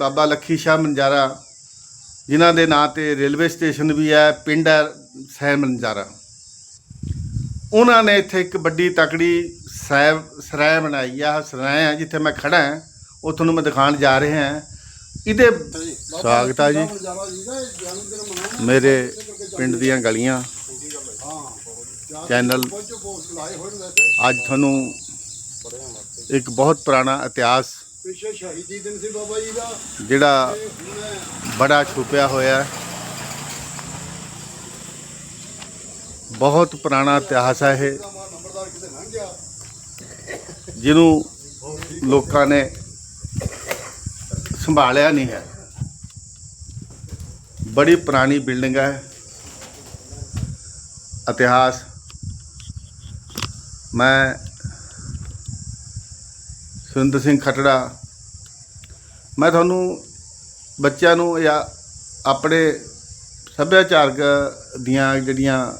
ਬਾਬਾ ਲੱਖੀ ਸ਼ਾਹ ਮੰਜਾਰਾ, ਜਿਨ੍ਹਾਂ ਦੇ ਨਾਂ ਤੇ ਰੇਲਵੇ ਸਟੇਸ਼ਨ ਵੀ ਹੈ, ਪਿੰਡ ਹੈ ਸੈ ਮੰਜਾਰਾ। ਉਹਨਾਂ ਨੇ ਇੱਥੇ ਇੱਕ ਵੱਡੀ ਤਕੜੀ ਸੈਬ ਸਰਾਇ ਬਣਾਈ ਆ ਸਰਾਇ ਆ, ਜਿੱਥੇ ਮੈਂ ਖੜਾ ਹਾਂ, ਉਹ ਤੁਹਾਨੂੰ ਮੈਂ ਦਿਖਾਉਣ ਜਾ ਰਿਹਾ ਹਾਂ। ਇਹਦੇ ਸਵਾਗਤ ਆ ਜੀ। ਮੇਰੇ ਪਿੰਡ ਦੀਆਂ ਗਲੀਆਂ। ਚੈਨਲ ਅੱਜ ਤੁਹਾਨੂੰ ਇੱਕ ਬਹੁਤ ਪੁਰਾਣਾ ਇਤਿਹਾਸ ਪਿੱਛੇ ਸ਼ਹੀਦੀ ਦਿਨ ਸੀ ਬਾਬਾ ਜੀ ਦਾ। ਜਿਹੜਾ ਤੇ ਹੁਣ ਬੜਾ ਛੁਪਿਆ ਹੋਇਆ ਹੈ। ਬਹੁਤ ਪੁਰਾਣਾ ਇਤਿਹਾਸ ਹੈ ਇਹ। ਦਾ ਮਾਂ ਨੰਬਰਦਾਰ ਕਿਤੇ ਲੰਘ ਗਿਆ। ਜਿਹਨੂੰ ਲੋਕਾਂ ਨੇ ਸੰਭਾਲਿਆ ਨਹੀਂ ਹੈ। ਬੜੀ ਪੁਰਾਣੀ ਬਿਲਡਿੰਗ ਹੈ। ਇਤਿਹਾਸ। ਮੈਂ ਸੁਰਿੰਦਰ ਸਿੰਘ ਖਟੜਾ। ਮੈਂ ਤੁਹਾਨੂੰ ਬੱਚਿਆਂ ਨੂੰ ਜਾਂ ਆਪਣੇ ਸੱਭਿਆਚਾਰਕ ਦੀਆਂ ਜਿਹੜੀਆਂ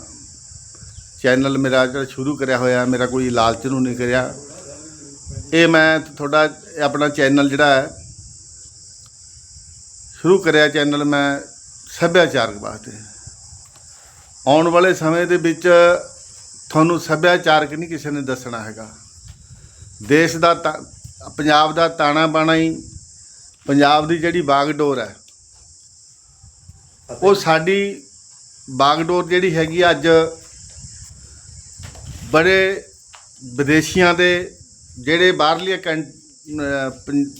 ਚੈਨਲ ਮੇਰਾ ਜਿਹੜਾ ਸ਼ੁਰੂ ਕਰਿਆ ਹੋਇਆ, ਮੇਰਾ ਕੋਈ ਲਾਲਚ ਨੂੰ ਨਹੀਂ ਕਰਿਆ। ਇਹ ਮੈਂ ਤੁਹਾਡਾ ਆਪਣਾ ਚੈਨਲ ਜਿਹੜਾ ਹੈ, ਸ਼ੁਰੂ ਕਰਿਆ ਚੈਨਲ ਮੈਂ ਸੱਭਿਆਚਾਰਕ ਵਾਸਤੇ। ਆਉਣ ਵਾਲੇ ਸਮੇਂ ਦੇ ਵਿੱਚ ਤੁਹਾਨੂੰ ਸੱਭਿਆਚਾਰਕ ਨਹੀਂ ਕਿਸੇ ਨੇ ਦੱਸਣਾ ਹੈਗਾ। ਦੇਸ਼ ਦਾ ਤਾਂ- ਪੰਜਾਬ ਦਾ ਤਾਣਾ ਬਾਣਾ ਹੀ ਪੰਜਾਬ ਦੀ ਜਿਹੜੀ ਬਾਗਡੋਰ ਹੈ ਉਹ ਸਾਡੀ ਬਾਗਡੋਰ ਜਿਹੜੀ ਹੈਗੀ ਅੱਜ ਬੜੇ ਵਿਦੇਸ਼ੀਆਂ ਦੇ ਜਿਹੜੇ ਬਾਹਰਲੀਆਂ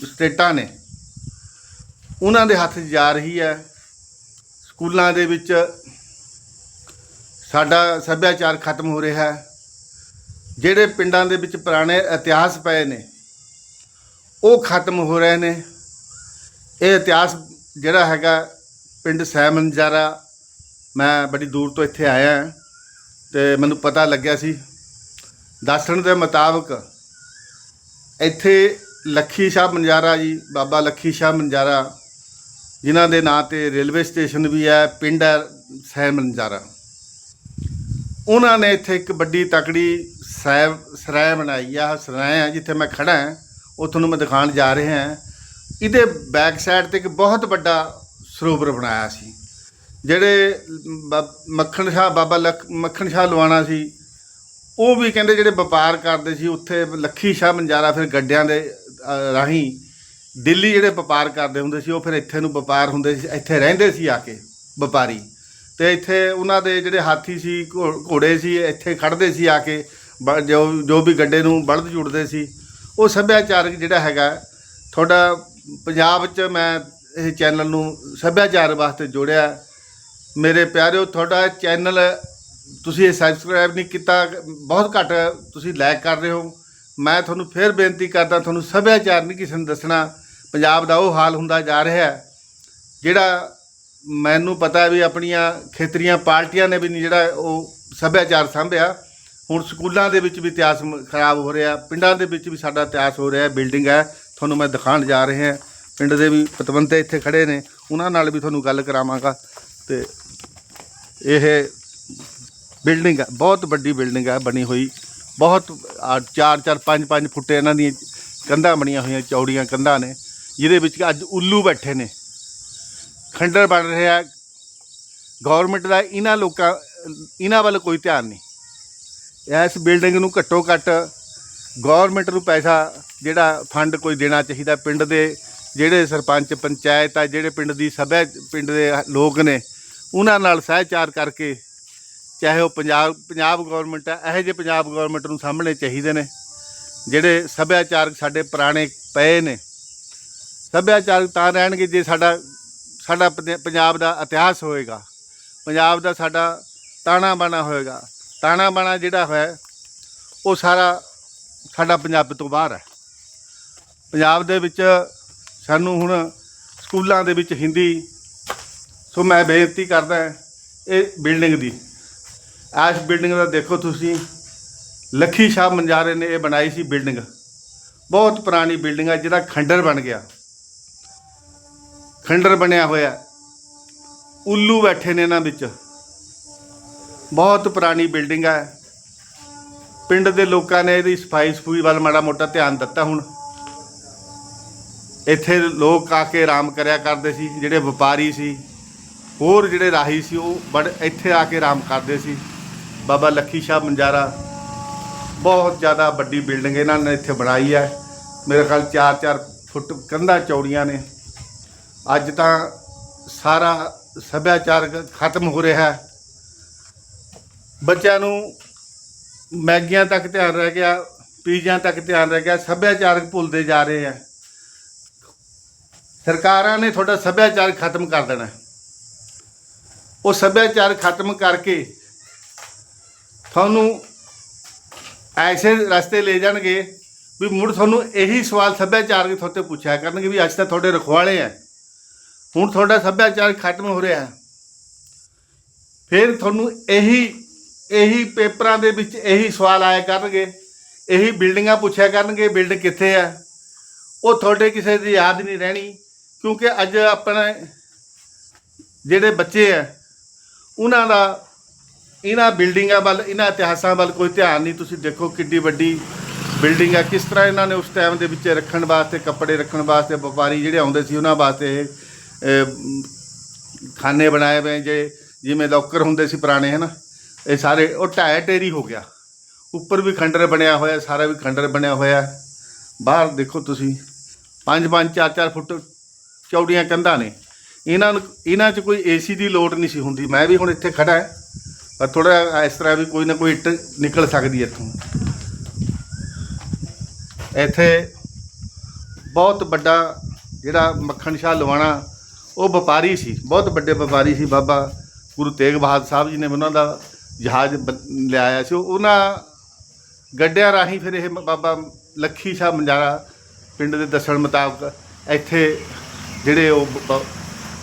ਸਟੇਟਾਂ ਨੇ ਉਹਨਾਂ ਦੇ ਹੱਥ ਜਾ ਰਹੀ ਹੈ। ਸਕੂਲਾਂ ਦੇ ਵਿੱਚ ਸਾਡਾ ਸੱਭਿਆਚਾਰ ਖਤਮ ਹੋ ਰਿਹਾ ਹੈ। ਜਿਹੜੇ ਪਿੰਡਾਂ ਦੇ ਵਿੱਚ ਪੁਰਾਣੇ ਇਤਿਹਾਸ ਪਏ ਨੇ ਉਹ ਖਤਮ ਹੋ ਰਹੇ ਨੇ। ਇਹ ਇਤਿਹਾਸ ਜਿਹੜਾ ਹੈਗਾ ਪਿੰਡ ਸੈਮਨਜਾਰਾ ਮੈਂ ਬੜੀ ਦੂਰ ਤੋਂ ਇੱਥੇ ਆਇਆ ਹਾਂ ਤੇ ਮੈਨੂੰ ਪਤਾ ਲੱਗਿਆ ਸੀ। ਦੱਸਣ ਦੇ ਮੁਤਾਬਕ ਇੱਥੇ ਲੱਖੀ ਸ਼ਾਹ ਮੰਜਾਰਾ ਜੀ, ਬਾਬਾ ਲੱਖੀ ਸ਼ਾਹ ਮੰਜਾਰਾ, ਜਿਨ੍ਹਾਂ ਦੇ ਨਾਂ ਤੇ ਰੇਲਵੇ ਸਟੇਸ਼ਨ ਵੀ ਹੈ, ਪਿੰਡ ਹੈ ਸੈ ਮੰਜਾਰਾ ਉਹਨਾਂ ਨੇ ਇੱਥੇ ਇੱਕ ਵੱਡੀ ਤਕੜੀ ਸੈਬ ਸਰਾਇ ਬਣਾਈ ਆ ਸਰਾਇ ਜਿੱਥੇ ਮੈਂ ਖੜਾ ਹਾਂ। ਉਹ ਤੁਹਾਨੂੰ ਮੈਂ ਦਿਖਾਉਣ ਜਾ ਰਿਹਾ ਹਾਂ। ਇਹਦੇ ਬੈਕ ਸਾਈਡ ਤੇ ਇੱਕ ਬਹੁਤ ਵੱਡਾ ਸਰੋਵਰ ਬਣਾਇਆ ਸੀ। ਜਿਹੜੇ ਬ- ਮੱਖਣ ਸ਼ਾਹ, ਬਾਬਾ ਲਖ, ਮੱਖਣ ਸ਼ਾਹ ਲਵਾਣਾ ਸੀ। ਉਹ ਵੀ ਕਹਿੰਦੇ ਜਿਹੜੇ ਵਪਾਰ ਕਰਦੇ ਸੀ, ਉੱਥੇ ਲੱਖੀ ਸ਼ਾਹ ਮੰਜਾਰਾ ਫਿਰ ਗੱਡਿਆਂ ਦੇ ਰਾਹੀਂ ਦਿੱਲੀ ਜਿਹੜੇ ਵਪਾਰ ਕਰਦੇ ਹੁੰਦੇ ਸੀ, ਉਹ ਫਿਰ ਇੱਥੇ ਨੂੰ ਵਪਾਰ ਹੁੰਦੇ ਸੀ, ਇੱਥੇ ਰਹਿੰਦੇ ਸੀ ਆ ਕੇ ਵਪਾਰੀ। ਤੇ ਇੱਥੇ ਉਹਨਾਂ ਦੇ ਜਿਹੜੇ ਹਾਥੀ ਸੀ, ਘੋ- ਘੋੜੇ ਸੀ, ਇੱਥੇ ਖੜਦੇ ਸੀ ਆ ਕੇ, ਬ- ਜੋ ਜੋ ਵੀ ਗੱਡੇ ਨੂੰ ਬਲਦ ਜੁੜਦੇ ਸੀ। ਉਹ ਸੱਭਿਆਚਾਰਕ ਜਿਹੜਾ ਹੈਗਾ, ਤੁਹਾਡਾ ਪੰਜਾਬ 'ਚ ਮੈਂ ਇਹ ਚੈਨਲ ਨੂੰ ਸੱਭਿਆਚਾਰ ਵਾਸਤੇ ਜੋੜਿਆ। ਮੇਰੇ ਪਿਆਰਿਓ, ਤੁਹਾਡਾ ਚੈਨਲ ਤੁਸੀਂ ਇਹ ਸਬਸਕ੍ਰਾਈਬ ਨਹੀਂ ਕੀਤਾ, ਬਹੁਤ ਘੱਟ ਤੁਸੀਂ ਲਾਈਕ ਕਰ ਰਹੇ ਹੋ। ਮੈਂ ਤੁਹਾਨੂੰ ਫੇਰ ਬੇਨਤੀ ਕਰਦਾ, ਤੁਹਾਨੂੰ ਸੱਭਿਆਚਾਰ ਨਹੀਂ ਕਿਸੇ ਨੂੰ ਦੱਸਣਾ। ਪੰਜਾਬ ਦਾ ਉਹ ਹਾਲ ਹੁੰਦਾ ਜਾ ਰਿਹਾ ਹੈ, ਜਿਹੜਾ ਮੈਨੂੰ ਪਤਾ ਵੀ ਆਪਣੀਆਂ ਖੇਤਰੀਆਂ ਪਾਰਟੀਆਂ ਨੇ ਵੀ ਨਹੀਂ ਜਿਹੜਾ ਉਹ ਸੱਭਿਆਚਾਰ ਸਾਂਭਿਆ। ਹੁਣ ਸਕੂਲਾਂ ਦੇ ਵਿੱਚ ਵੀ ਇਤਿਹਾਸ ਖਰਾਬ ਹੋ ਰਿਹਾ, ਪਿੰਡਾਂ ਦੇ ਵਿੱਚ ਵੀ ਸਾਡਾ ਇਤਿਹਾਸ ਹੋ ਰਿਹਾ, ਬਿਲਡਿੰਗ ਹੈ, ਤੁਹਾਨੂੰ ਮੈਂ ਦਿਖਾਉਣ ਜਾ ਰਹੇ ਹਾਂ। ਪਿੰਡ ਦੇ ਵੀ ਪਤਵੰਤੇ ਇੱਥੇ ਖੜੇ ਨੇ, ਉਹਨਾਂ ਨਾਲ ਵੀ ਤੁਹਾਨੂੰ ਗੱਲ ਕਰਾਵਾਂਗਾ। ਤੇ ਇਹ ਬਿਲਡਿੰਗ ਹੈ, ਬਹੁਤ ਵੱਡੀ ਬਿਲਡਿੰਗ ਹੈ, ਬਣੀ ਹੋਈ। ਬਹੁਤ 4 4 5 5 ਫੁੱਟ ਇਹਨਾਂ ਦੀਆਂ ਕੰਧਾਂ ਬਣੀਆਂ ਹੋਈਆਂ, ਚੌੜੀਆਂ ਕੰਧਾਂ ਨੇ, ਜਿਹਦੇ ਵਿੱਚ ਕਿ ਅੱਜ ਉੱਲੂ ਬੈਠੇ ਨੇ। ਖੰਡਰ ਬਣ ਰਿਹਾ ਗਵਰਨਮੈਂਟ ਦਾ ਇਹਨਾਂ ਲੋਕਾਂ, ਇਹਨਾਂ ਵੱਲ ਕੋਈ ਧਿਆਨ ਨਹੀਂ। ਇਸ ਬਿਲਡਿੰਗ ਨੂੰ ਘੱਟੋ ਘੱਟ ਗਵਰਨਮੈਂਟ ਨੂੰ ਪੈਸਾ ਜਿਹੜਾ ਫੰਡ ਕੋਈ ਦੇਣਾ ਚਾਹੀਦਾ ਪਿੰਡ ਦੇ, ਜਿਹੜੇ ਸਰਪੰਚ, ਪੰਚਾਇਤ ਆ, ਜਿਹੜੇ ਪਿੰਡ ਦੀ ਸਭਾ, ਪਿੰਡ ਦੇ ਲੋਕ ਨੇ, ਉਹਨਾਂ ਨਾਲ ਸਹਿਚਾਰ ਕਰਕੇ ਚਾਹੇ ਉਹ ਪੰਜਾਬ ਪੰਜਾਬ ਗਵਰਨਮੈਂਟ ਹੈ ਇਹੋ ਜਿਹੇ ਪੰਜਾਬ ਗਵਰਨਮੈਂਟ ਨੂੰ ਸਾਹਮਣੇ ਚਾਹੀਦੇ ਨੇ, ਜਿਹੜੇ ਸੱਭਿਆਚਾਰਕ ਸਾਡੇ ਪੁਰਾਣੇ ਪਏ ਨੇ। ਸੱਭਿਆਚਾਰਕ ਤਾਂ ਰਹਿਣਗੇ ਜੇ ਸਾਡਾ ਸਾਡਾ ਪੰਜ- ਪੰਜਾਬ ਦਾ ਇਤਿਹਾਸ ਹੋਏਗਾ, ਪੰਜਾਬ ਦਾ ਸਾਡਾ ਤਾਣਾ ਬਾਣਾ ਹੋਏਗਾ। ਤਾਣਾ ਬਾਣਾ ਜਿਹੜਾ ਹੈ ਉਹ ਸਾਰਾ ਸਾਡਾ ਪੰਜਾਬ ਤੋਂ ਬਾਹਰ ਹੈ। ਪੰਜਾਬ ਦੇ ਵਿੱਚ ਸਾਨੂੰ ਹੁਣ ਸਕੂਲਾਂ ਦੇ ਵਿੱਚ ਹਿੰਦੀ, ਸੋ ਮੈਂ ਬੇਨਤੀ ਕਰਦਾ ਇਹ ਬਿਲਡਿੰਗ ਦੀ। ਇਸ ਬਿਲਡਿੰਗ ਦਾ ਦੇਖੋ ਤੁਸੀਂ, ਲੱਖੀ ਸ਼ਾਹ ਮੰਜਾਰੇ ਨੇ ਇਹ ਬਣਾਈ ਸੀ ਬਿਲਡਿੰਗ। ਬਹੁਤ ਪੁਰਾਣੀ ਬਿਲਡਿੰਗ ਹੈ, ਜਿਹੜਾ ਖੰਡਰ ਬਣ ਗਿਆ। ਖੰਡਰ ਬਣਿਆ ਹੋਇਆ ਉੱਲੂ ਬੈਠੇ ਨੇ ਇਹਨਾਂ ਵਿੱਚ। ਬਹੁਤ ਪੁਰਾਣੀ ਬਿਲਡਿੰਗ ਹੈ ਪਿੰਡ ਦੇ ਲੋਕਾਂ ਨੇ ਇਹਦੀ ਸਫ਼ਾਈ ਸਫੂਈ ਵੱਲ ਮਾੜਾ ਮੋਟਾ ਧਿਆਨ ਦਿੱਤਾ ਹੁਣ। ਇੱਥੇ ਲੋਕ ਆ ਕੇ ਆਰਾਮ ਕਰਿਆ ਕਰਦੇ ਸੀ, ਜਿਹੜੇ ਵਪਾਰੀ ਸੀ, ਹੋਰ ਜਿਹੜੇ ਰਾਹੀ ਸੀ, ਉਹ ਬੜ ਇੱਥੇ ਆ ਕੇ ਆਰਾਮ ਕਰਦੇ ਸੀ। ਬਾਬਾ ਲੱਖੀ ਸ਼ਾਹ ਮੰਜਾਰਾ, ਬਹੁਤ ਜ਼ਿਆਦਾ ਵੱਡੀ ਬਿਲਡਿੰਗ ਇਹਨਾਂ ਨੇ ਇੱਥੇ ਬਣਾਈ ਹੈ ਮੇਰੇ ਖਿਆਲ 4-4 ਫੁੱਟ ਕੰਧਾਂ ਚੌੜੀਆਂ ਨੇ। ਅੱਜ ਤਾਂ ਸਾਰਾ ਸੱਭਿਆਚਾਰ ਖਤਮ ਹੋ ਰਿਹਾ। ਹੈ ਬੱਚਿਆਂ ਨੂੰ ਮੈਗੀਆਂ ਤੱਕ ਧਿਆਨ ਰਹਿ ਗਿਆ, ਪੀਜ਼ਿਆਂ ਤੱਕ ਧਿਆਨ ਰਹਿ ਗਿਆ, ਸੱਭਿਆਚਾਰਕ ਭੁੱਲਦੇ ਜਾ ਰਹੇ ਆ। ਸਰਕਾਰਾਂ ਨੇ ਤੁਹਾਡਾ ਸੱਭਿਆਚਾਰ ਖਤਮ ਕਰ ਦੇਣਾ। ਉਹ ਸੱਭਿਆਚਾਰ ਖਤਮ ਕਰਕੇ ਤੁਹਾਨੂੰ ਐਸੇ ਰਸਤੇ ਲੈ ਜਾਣਗੇ ਵੀ ਮੁੜ ਤੁਹਾਨੂੰ ਇਹੀ ਸਵਾਲ ਸੱਭਿਆਚਾਰਕ ਦੇ ਤੁਹਾਡੇ ਪੁੱਛਿਆ ਕਰਨਗੇ ਵੀ ਅੱਜ ਤਾਂ ਤੁਹਾਡੇ ਰਖਵਾਲੇ ਆ। ਹੁਣ ਤੁਹਾਡਾ ਸੱਭਿਆਚਾਰ ਖਤਮ ਹੋ ਰਿਹਾ। ਫਿਰ ਤੁਹਾਨੂੰ ਇਹੀ ਇਹੀ ਪੇਪਰਾਂ ਦੇ ਵਿੱਚ ਇਹੀ ਸਵਾਲ ਆਇਆ ਕਰਨਗੇ, ਇਹੀ ਬਿਲਡਿੰਗਾਂ ਪੁੱਛਿਆ ਕਰਨਗੇ ਬਿਲਡਿੰਗ ਕਿੱਥੇ ਆ? ਉਹ ਤੁਹਾਡੇ ਕਿਸੇ ਦੀ ਯਾਦ ਨਹੀਂ ਰਹਿਣੀ, ਕਿਉਂਕਿ ਅੱਜ ਆਪਣੇ ਜਿਹੜੇ ਬੱਚੇ ਆ, ਉਹਨਾਂ ਦਾ, ਇਹਨਾਂ ਬਿਲਡਿੰਗਾਂ ਵੱਲ, ਇਹਨਾਂ ਇਤਿਹਾਸਾਂ ਵੱਲ ਕੋਈ ਧਿਆਨ ਨਹੀਂ, ਤੁਸੀਂ ਦੇਖੋ ਕਿੱਡੀ ਵੱਡੀ ਬਿਲਡਿੰਗ ਆ, ਕਿਸ ਤਰ੍ਹਾਂ ਇਹਨਾਂ ਨੇ ਉਸ ਟਾਈਮ ਦੇ ਵਿੱਚ ਰੱਖਣ ਵਾਸਤੇ, ਕੱਪੜੇ ਰੱਖਣ ਵਾਸਤੇ, ਵਪਾਰੀ ਜਿਹੜੇ ਆਉਂਦੇ ਸੀ, ਉਹਨਾਂ ਵਾਸਤੇ ਖਾਨੇ ਬਣਾਏ ਹੋਏ ਜੇ ਜਿਵੇਂ ਲੋਕਰ ਹੁੰਦੇ ਸੀ ਪੁਰਾਣੇ, ਹਨ? ਇਹ ਸਾਰੇ, ਉਹ ਢਾਇਆ ਟੇਰੀ ਹੋ ਗਿਆ। ਉੱਪਰ ਵੀ ਖੰਡਰ ਬਣਿਆ ਹੋਇਆ, ਸਾਰਾ ਵੀ ਖੰਡਰ ਬਣਿਆ ਹੋਇਆ। ਬਾਹਰ ਦੇਖੋ ਤੁਸੀਂ 5-5 4-4 ਫੁੱਟ ਚੌੜੀਆਂ ਕੰਧਾਂ ਨੇ। ਇਹਨਾਂ ਨੂੰ, ਇਹਨਾਂ 'ਚ ਕੋਈ ਏਸੀ ਦੀ ਲੋੜ ਨਹੀਂ ਸੀ ਹੁੰਦੀ। ਮੈਂ ਵੀ ਹੁਣ ਇੱਥੇ ਖੜਾ ਹੈ, ਪਰ ਥੋੜਾ ਇਸ ਤਰ੍ਹਾਂ ਵੀ ਕੋਈ ਨਾ ਕੋਈ ਇੱਟ ਨਿਕਲ ਸਕਦੀ ਇੱਥੋਂ। ਇੱਥੇ ਬਹੁਤ ਵੱਡਾ ਜਿਹੜਾ ਮੱਖਣ ਸ਼ਾਹ ਲਵਾਣਾ, ਉਹ ਵਪਾਰੀ ਸੀ। ਬਹੁਤ ਵੱਡੇ ਵਪਾਰੀ ਸੀ ਬਾਬਾ ਗੁਰੂ ਤੇਗ ਬਹਾਦਰ ਸਾਹਿਬ ਜੀ ਨੇ ਉਹਨਾਂ ਦਾ ਜਹਾਜ਼ ਬ- ਲਿਆਇਆ ਸੀ। ਉਹਨਾਂ ਗੱਡਿਆਂ ਰਾਹੀਂ ਫਿਰ ਇਹ ਬਾਬਾ ਲੱਖੀ ਸ਼ਾਹ ਮੰਜਾਰਾ ਪਿੰਡ ਦੇ ਦੱਸਣ ਮੁਤਾਬਕ ਇੱਥੇ ਜਿਹੜੇ ਉਹ ਬ- ਬ-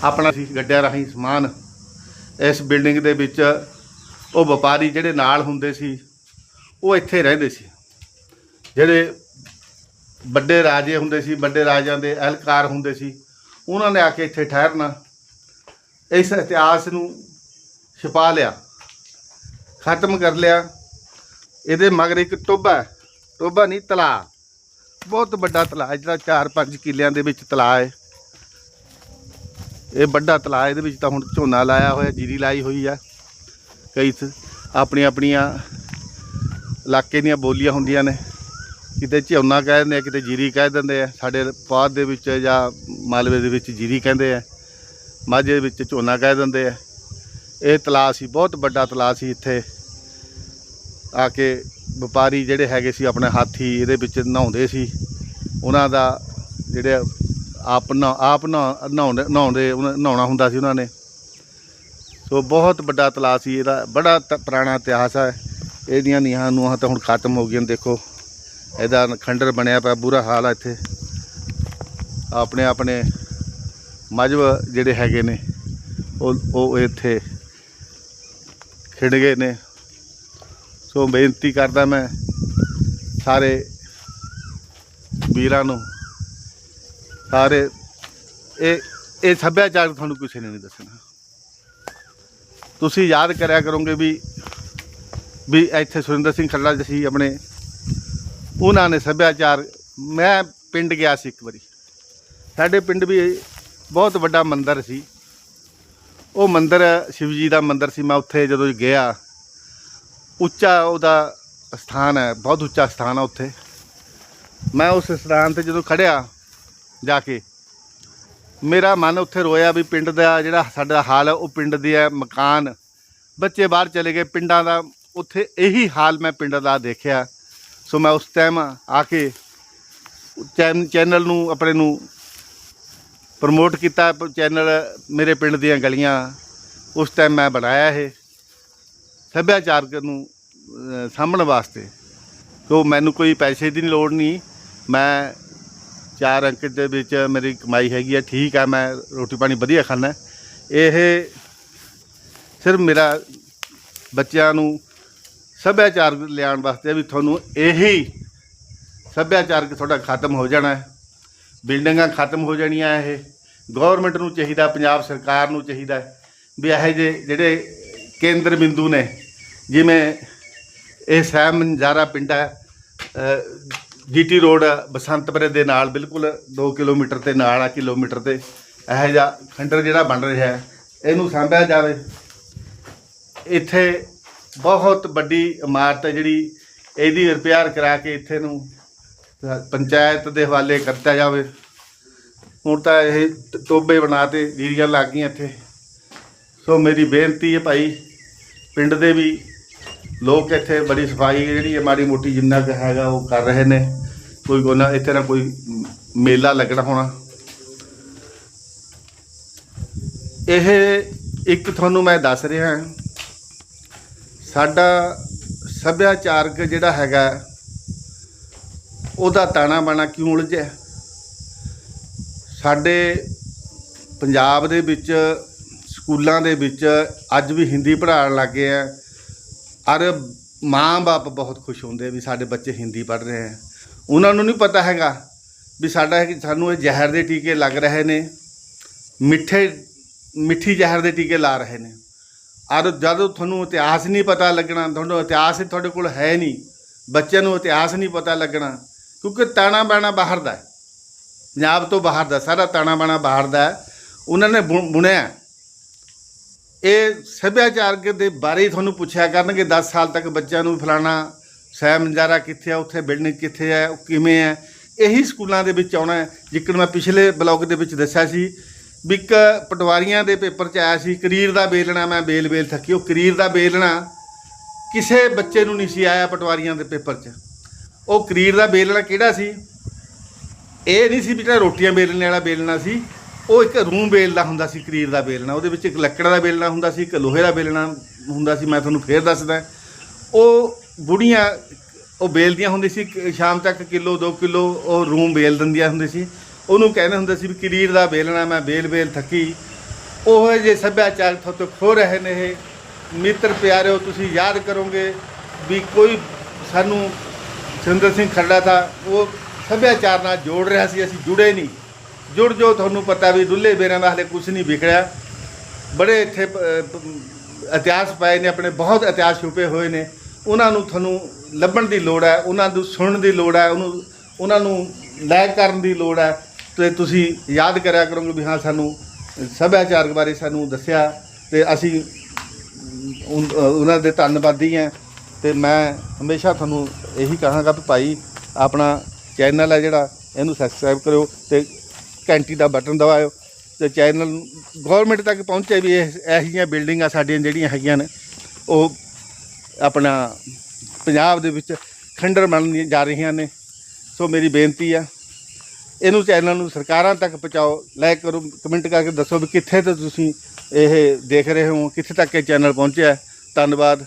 ਆਪਣਾ ਸੀ ਗੱਡਿਆਂ ਰਾਹੀਂ ਸਮਾਨ, ਇਸ ਬਿਲਡਿੰਗ ਦੇ ਵਿੱਚ ਉਹ ਵਪਾਰੀ ਜਿਹੜੇ ਨਾਲ ਹੁੰਦੇ ਸੀ, ਉਹ ਇੱਥੇ ਰਹਿੰਦੇ ਸੀ। ਜਿਹੜੇ ਵੱਡੇ ਰਾਜੇ ਹੁੰਦੇ ਸੀ, ਵੱਡੇ ਰਾਜਿਆਂ ਦੇ ਅਹਿਲਕਾਰ ਹੁੰਦੇ ਸੀ, ਉਹਨਾਂ ਨੇ ਆ ਕੇ ਇੱਥੇ ਠਹਿਰਨਾ, ਇਸ ਇਤਿਹਾਸ ਨੂੰ ਛਪਾ ਲਿਆ। ਖਤਮ ਕਰ ਲਿਆ। ਇਹਦੇ ਮਗਰ ਇੱਕ ਟੋਬਾ ਹੈ। ਟੋਬਾ ਨਹੀਂ, ਤਲਾਅ। ਬਹੁਤ ਵੱਡਾ ਤਲਾਅ ਜਿਹੜਾ 4-5 ਕਿੱਲਿਆਂ ਦੇ ਵਿੱਚ ਤਲਾਅ ਹੈ। ਇਹ ਵੱਡਾ ਤਲਾਅ ਇਹਦੇ ਵਿੱਚ ਤਾਂ ਹੁਣ ਝੋਨਾ ਲਾਇਆ ਹੋਇਆ, ਜੀਰੀ ਲਾਈ ਹੋਈ ਆ। ਕਈ ਸ- ਆਪਣੀਆਂ ਆਪਣੀਆਂ ਇਲਾਕੇ ਦੀਆਂ ਬੋਲੀਆਂ ਹੁੰਦੀਆਂ ਨੇ। ਕਿਤੇ ਝੋਨਾ ਕਹਿ ਦਿੰਦੇ ਆ, ਕਿਤੇ ਜੀਰੀ ਕਹਿ ਦਿੰਦੇ ਆ। ਸਾਡੇ ਪਾਦ ਦੇ ਵਿੱਚ ਜਾਂ ਮਾਲਵੇ ਦੇ ਵਿੱਚ ਜੀਰੀ ਕਹਿੰਦੇ ਆ। ਮਾਝੇ ਦੇ ਵਿੱਚ ਝੋਨਾ ਕਹਿ ਦਿੰਦੇ ਆ। ਇਹ ਤਲਾਅ ਸੀ ਬਹੁਤ ਵੱਡਾ ਤਲਾਅ ਸੀ ਇੱਥੇ। ਆ ਕੇ ਵਪਾਰੀ ਜਿਹੜੇ ਹੈਗੇ ਸੀ ਆਪਣੇ ਹਾਥੀ ਇਹਦੇ ਵਿੱਚ ਨਹਾਉਂਦੇ ਸੀ। ਉਹਨਾਂ ਦਾ ਜਿਹੜੇ ਆਪ ਨਾ ਆਪ ਨਹਾ- ਨਹਾਉਂਦੇ ਨਹਾਉਂਦੇ ਉਹਨਾਂ- ਨਹਾਉਣਾ ਹੁੰਦਾ ਸੀ ਉਹਨਾਂ ਨੇ। ਸੋ ਬਹੁਤ ਵੱਡਾ ਤਲਾਅ ਸੀ ਇਹਦਾ ਬੜਾ ਤ- ਪੁਰਾਣਾ ਇਤਿਹਾਸ ਹੈ। ਇਹਦੀਆਂ ਨੀਹਾਂ ਨੂਹਾਂ ਤਾਂ ਹੁਣ ਖਤਮ ਹੋ ਗਈਆਂ ਨੇ, ਦੇਖੋ। ਇਹਦਾ ਖੰਡਰ ਬਣਿਆ ਪਿਆ ਬੁਰਾ ਹਾਲ ਆ ਇੱਥੇ। ਆਪਣੇ ਆਪਣੇ ਮਜਬ ਜਿਹੜੇ ਹੈਗੇ ਨੇ ਉਹ ਉਹ ਇੱਥੇ ਖਿੜ ਗਏ ਨੇ। ਸੋ ਬੇਨਤੀ ਕਰਦਾ ਮੈਂ ਸਾਰੇ ਵੀਰਾਂ ਨੂੰ, ਸਾਰੇ ਇਹ ਇਹ ਸੱਭਿਆਚਾਰ ਤੁਹਾਨੂੰ ਕਿਸੇ ਨੇ ਨਹੀਂ ਦੱਸਣਾ। ਤੁਸੀਂ ਯਾਦ ਕਰਿਆ ਕਰੋਗੇ ਵੀ ਵੀ ਇੱਥੇ ਸੁਰਿੰਦਰ ਸਿੰਘ ਖੱਲਾ ਜੀ ਸੀ ਆਪਣੇ, ਉਹਨਾਂ ਨੇ ਸੱਭਿਆਚਾਰ, ਮੈਂ ਪਿੰਡ ਗਿਆ ਸੀ ਇੱਕ ਵਾਰੀ। ਸਾਡੇ ਪਿੰਡ ਵੀ ਬਹੁਤ ਵੱਡਾ ਮੰਦਿਰ ਸੀ। ਉਹ ਮੰਦਿਰ ਸ਼ਿਵ ਜੀ ਦਾ ਮੰਦਿਰ ਸੀ, ਮੈਂ ਉੱਥੇ ਜਦੋਂ ਗਿਆ, ਉੱਚਾ ਉਹਦਾ ਸਥਾਨ ਹੈ, ਬਹੁਤ ਉੱਚਾ ਸਥਾਨ ਹੈ ਉੱਥੇ। ਮੈਂ ਉਸ ਸਥਾਨ ਤੇ ਜਦੋਂ ਖੜਿਆ ਜਾ ਕੇ, ਮੇਰਾ ਮਨ ਉੱਥੇ ਰੋਇਆ ਵੀ ਪਿੰਡ ਦਾ ਜਿਹੜਾ ਸਾਡਾ ਹਾਲ ਹੈ, ਉਹ ਪਿੰਡ ਦੀ ਹੈ, ਮਕਾਨ। ਬੱਚੇ ਬਾਹਰ ਚਲੇ ਗਏ, ਪਿੰਡਾਂ ਦਾ, ਉੱਥੇ ਇਹੀ ਹਾਲ ਮੈਂ ਪਿੰਡ ਦਾ ਦੇਖਿਆ। ਸੋ ਮੈਂ ਉਸ ਟਾਈਮ ਆ ਕੇ ਚੈਨ- ਚੈਨਲ ਨੂੰ, ਆਪਣੇ ਨੂੰ ਪ੍ਰਮੋਟ ਕੀਤਾ ਚੈਨਲ ਮੇਰੇ ਪਿੰਡ ਦੀਆਂ ਗਲੀਆਂ। ਉਸ ਟਾਈਮ ਮੈਂ ਬਣਾਇਆ ਇਹ ਸੱਭਿਆਚਾਰਕ ਨੂੰ ਅਹ, ਸਾਂਭਣ ਵਾਸਤੇ। ਕਿਉਂ ਮੈਨੂੰ ਕੋਈ ਪੈਸੇ ਦੀ ਲੋੜ ਨਹੀਂ। ਮੈਂ ਚਾਰ ਅੰਕ ਦੇ ਵਿੱਚ ਮੇਰੀ ਕਮਾਈ ਹੈਗੀ ਆ ਠੀਕ ਆ ਮੈਂ ਰੋਟੀ ਪਾਣੀ ਵਧੀਆ ਖਾਂਦਾ। ਇਹ ਸਿਰਫ ਮੇਰਾ ਬੱਚਿਆਂ ਨੂੰ ਸੱਭਿਆਚਾਰ ਲਿਆਉਣ ਵਾਸਤੇ ਵੀ ਤੁਹਾਨੂੰ ਇਹੀ ਸੱਭਿਆਚਾਰਕ ਤੁਹਾਡਾ ਖਤਮ ਹੋ ਜਾਣਾ। ਹੈ ਬਿਲਡਿੰਗਾਂ ਖਤਮ ਹੋ ਜਾਣੀਆਂ ਇਹ। ਗਵਰਨਮੈਂਟ ਨੂੰ ਚਾਹੀਦਾ ਪੰਜਾਬ ਸਰਕਾਰ ਨੂੰ ਚਾਹੀਦਾ ਵੀ ਇਹੋ ਜਿਹੇ ਜਿਹੜੇ ਕੇਂਦਰ ਬਿੰਦੂ ਨੇ ਜਿਵੇਂ ਇਹ ਸੈਮ ਨਜ਼ਾਰਾ ਪਿੰਡ ਹੈ ਅ, ਜੀਟੀ ਰੋਡ ਬਸੰਤਪੁਰੇ ਦੇ ਨਾਲ ਬਿਲਕੁਲ 2 ਕਿਲੋਮੀਟਰ ਤੇ ਨਾਲ ਆ ਕਿਲੋਮੀਟਰ ਤੇ ਇਹੋ ਜਿਹਾ ਖੰਡਰ ਜਿਹੜਾ ਬਣ ਰਿਹਾ ਹੈ ਇਹਨੂੰ ਸਾਂਭਿਆ ਜਾਵੇ। ਇੱਥੇ ਬਹੁਤ ਵੱਡੀ ਇਮਾਰਤ ਹੈ ਜਿਹੜੀ ਇਹਦੀ ਰਿਪੇਅਰ ਕਰਾ ਕੇ ਇੱਥੇ ਨੂੰ ਪੰਚਾਇਤ ਦੇ ਹਵਾਲੇ ਕਰਤਾ ਜਾਵੇ। ਹੁਣ ਤਾਂ ਇਹ ਟ- ਟੋਬੇ ਬਣਾਤੇ ਰੀਰੀਆਂ ਲੱਗ ਗਈਆਂ ਇੱਥੇ। ਸੋ ਮੇਰੀ ਬੇਨਤੀ ਹੈ ਭਾਈ, ਪਿੰਡ ਦੇ ਵੀ ਲੋਕ ਇੱਥੇ ਬੜੀ ਸਫ਼ਾਈ ਜਿਹੜੀ ਹੈ, ਮਾੜੀ ਮੋਟੀ ਜਿੰਨਾ ਕੁ ਹੈਗਾ ਉਹ ਕਰ ਰਹੇ ਨੇ। ਕੋਈ ਕੋਈ ਇੱਥੇ ਨਾ ਕੋਈ ਮੇਲਾ ਲੱਗਣਾ ਹੋਣਾ। ਇਹ ਇੱਕ ਤੁਹਾਨੂੰ ਮੈਂ ਦੱਸ ਰਿਹਾ। ਸਾਡਾ ਸੱਭਿਆਚਾਰਕ ਜਿਹੜਾ ਹੈਗਾ ਉਹਦਾ ਤਾਣਾ ਬਾਣਾ ਕਿਉਂ ਉਲਝਿਆ ਸਾਡੇ ਪੰਜਾਬ ਦੇ ਵਿੱਚ, ਸਕੂਲਾਂ ਦੇ ਵਿੱਚ ਅੱਜ ਵੀ ਹਿੰਦੀ ਪੜ੍ਹਾਉਣ ਲੱਗੇ ਆ। ਅਰ ਮਾਂ-ਬਾਪ ਬਹੁਤ ਖੁਸ਼ ਹੁੰਦੇ ਵੀ ਸਾਡੇ ਬੱਚੇ ਹਿੰਦੀ ਪੜ੍ਹ ਰਹੇ ਆ। ਉਹਨਾਂ ਨੂੰ ਨਹੀਂ ਪਤਾ ਹੈਗਾ ਵੀ ਸਾਡਾ ਸਾਨੂੰ ਇਹ ਜ਼ਹਿਰ ਦੇ ਟੀਕੇ ਲੱਗ ਰਹੇ ਨੇ, ਮਿੱਠੇ, ਮਿੱਠੀ ਜ਼ਹਿਰ ਦੇ ਟੀਕੇ ਲਾ ਰਹੇ ਨੇ। ਔਰ ਜਦੋਂ ਤੁਹਾਨੂੰ ਇਤਿਹਾਸ ਨਹੀਂ ਪਤਾ ਲੱਗਣਾ, ਤੁਹਾਨੂੰ ਇਤਿਹਾਸ ਹੀ ਤੁਹਾਡੇ ਕੋਲ ਹੈ ਨਹੀਂ, ਬੱਚਿਆਂ ਨੂੰ ਇਤਿਹਾਸ ਨਹੀਂ ਪਤਾ ਲੱਗਣਾ ਕਿਉਂਕਿ ਤਾਣਾ ਬਾਣਾ ਬਾਹਰ ਦਾ ਹੈ। ਪੰਜਾਬ ਤੋਂ ਬਾਹਰ ਦਾ, ਸਾਰਾ ਤਾਣਾ ਬਾਣਾ ਬਾਹਰ ਦਾ ਹੈ। ਉਹਨਾਂ ਨੇ ਬੁ- ਬੁਣਿਆ। ਇਹ ਸੱਭਿਆਚਾਰਕ ਦੇ ਬਾਰੇ ਤੁਹਾਨੂੰ ਪੁੱਛਿਆ ਕਰਨਗੇ 10 ਸਾਲ ਤੱਕ ਬੱਚਿਆਂ ਨੂੰ ਫਲਾਣਾ ਸਹਿ ਕਿੱਥੇ ਆ, ਉੱਥੇ ਬਿਲਡਿੰਗ ਕਿੱਥੇ ਆ, ਉਹ ਕਿਵੇਂ ਆ, ਇਹੀ ਸਕੂਲਾਂ ਦੇ ਵਿੱਚ ਆਉਣਾ ਹੈ। ਜਿੱਕਣ ਮੈਂ ਪਿਛਲੇ ਬਲੌਗ ਦੇ ਵਿੱਚ ਦੱਸਿਆ ਸੀ ਵੀ ਇੱਕ ਪਟਵਾਰੀਆਂ ਦੇ ਪੇਪਰ 'ਚ ਆਇਆ ਸੀ, ਕਰੀਰ ਦਾ ਬੇਲਣਾ, ਮੈਂ ਬੇਲ ਬੇਲ ਥੱਕੀ, ਉਹ ਕਰੀਰ ਦਾ ਬੇਲਣਾ ਕਿਸੇ ਬੱਚੇ ਨੂੰ ਨਹੀਂ ਸੀ ਆਇਆ ਪਟਵਾਰੀਆਂ ਦੇ ਪੇਪਰ 'ਚ। ਉਹ ਕਰੀਰ ਦਾ ਬੇਲਣਾ ਕਿਹੜਾ ਸੀ? ਇਹ ਨਹੀਂ ਸੀ ਵੀ ਜਿਹੜਾ ਰੋਟੀਆਂ ਬੇਲਣੇ ਵਾਲਾ ਬੇਲਣਾ ਸੀ। ਉਹ ਇੱਕ ਰੂਮ ਬੇਲਦਾ ਹੁੰਦਾ ਸੀ, ਕਰੀਰ ਦਾ ਬੇਲਣਾ। ਉਹਦੇ ਵਿੱਚ ਇੱਕ ਲੱਕੜ ਦਾ ਬੇਲਣਾ ਹੁੰਦਾ ਸੀ, ਇੱਕ ਲੋਹੇ ਦਾ ਬੇਲਣਾ ਹੁੰਦਾ ਸੀ। ਮੈਂ ਤੁਹਾਨੂੰ ਫੇਰ ਦੱਸਦਾ। ਉਹ ਬੁੜੀਆਂ, ਉਹ ਬੇਲਦੀਆਂ ਹੁੰਦੀ ਸੀ ਸ਼ਾਮ ਤੱਕ ਕਿਲੋ 2 ਕਿਲੋ, ਉਹ ਰੂਮ ਬੇਲ ਦਿੰਦੀਆਂ ਹੁੰਦੀ ਸੀ। ਉਹਨੂੰ ਕਹਿੰਦੇ ਹੁੰਦੇ ਸੀ ਵੀ ਕਰੀਰ ਦਾ ਬੇਲਣਾ, ਮੈਂ ਬੇਲ ਬੇਲ ਥੱਕੀ। ਉਹ ਜੇ ਸੱਭਿਆਚਾਰ ਤੋਂ ਖੋ ਰਹੇ ਨੇ ਇਹ, ਮਿੱਤਰ ਪਿਆਰਿਓ, ਤੁਸੀਂ ਯਾਦ ਕਰੋਗੇ ਵੀ ਕੋਈ ਸਾਨੂੰ ਸੁਰਿੰਦਰ ਸਿੰਘ ਖੱਡਾ ਦਾ ਉਹ ਸੱਭਿਆਚਾਰ ਨਾਲ ਜੋੜ ਰਿਹਾ ਸੀ, ਅਸੀਂ ਜੁੜੇ ਨਹੀਂ। ਜੁੜ ਜੋ ਤੁਹਾਨੂੰ ਪਤਾ ਵੀ ਦੁੱਲੇ ਬੇਰਾਂ ਦਾ ਹਲੇ ਕੁਝ ਨਹੀਂ ਵਿਕੜਿਆ ਬੜੇ ਇੱਥੇ ਇਤਿਹਾਸ ਪਏ ਨੇ, ਆਪਣੇ ਬਹੁਤ ਇਤਿਹਾਸ ਛੁਪੇ ਹੋਏ ਨੇ। ਉਹਨਾਂ ਨੂੰ ਤੁਹਾਨੂੰ ਲੱਭਣ ਦੀ ਲੋੜ ਹੈ, ਉਹਨਾਂ ਨੂੰ ਸੁਣਨ ਦੀ ਲੋੜ ਹੈ, ਉਹਨੂੰ, ਉਹਨਾਂ ਨੂੰ ਲੈ ਕਰਨ ਦੀ ਲੋੜ ਹੈ। ਤੇ ਤੁਸੀਂ ਯਾਦ ਕਰਿਆ ਕਰੋਗੇ ਵੀ ਹਾਂ, ਸਾਨੂੰ ਸੱਭਿਆਚਾਰਕ ਬਾਰੇ ਸਾਨੂੰ ਦੱਸਿਆ ਤੇ ਅਸੀਂ ਉਹਨਾਂ ਦੇ ਧੰਨਵਾਦੀ ਹਾਂ। ਤੇ ਮੈਂ ਹਮੇਸ਼ਾ ਤੁਹਾਨੂੰ ਇਹੀ ਕਹਾਂਗਾ ਵੀ ਭਾਈ ਆਪਣਾ ਚੈਨਲ ਹੈ ਜਿਹੜਾ, ਇਹਨੂੰ ਸਬਸਕ੍ਰਾਈਬ ਕਰਿਓ ਤੇ ਘੰਟੀ ਦਾ ਬਟਨ ਦਬਾਇਓ ਤੇ ਚੈਨਲ ਗਵਰਨਮੈਂਟ ਤੱਕ ਪਹੁੰਚੇ ਵੀ ਇਹ ਇਹੋ ਜਿਹੀਆਂ ਬਿਲਡਿੰਗਾਂ ਸਾਡੀਆਂ ਜਿਹੜੀਆਂ ਹੈਗੀਆਂ ਨੇ, ਉਹ ਆਪਣਾ ਪੰਜਾਬ ਦੇ ਵਿੱਚ ਖੰਡਰ ਬਣਨ ਜਾ ਰਹੀਆਂ ਨੇ। ਸੋ ਮੇਰੀ ਬੇਨਤੀ ਆ, ਇਹਨੂੰ ਚੈਨਲ ਨੂੰ ਸਰਕਾਰਾਂ ਤੱਕ ਪਹੁੰਚਾਓ ਲਾਈਕ ਕਰੋ ਕਮੈਂਟ ਕਰਕੇ ਦੱਸੋ ਵੀ ਕਿੱਥੇ ਤੋਂ ਤੁਸੀਂ ਇਹ ਦੇਖ ਰਹੇ ਹੋ, ਕਿੱਥੇ ਤੱਕ ਇਹ ਚੈਨਲ ਪਹੁੰਚਿਆ। ਧੰਨਵਾਦ।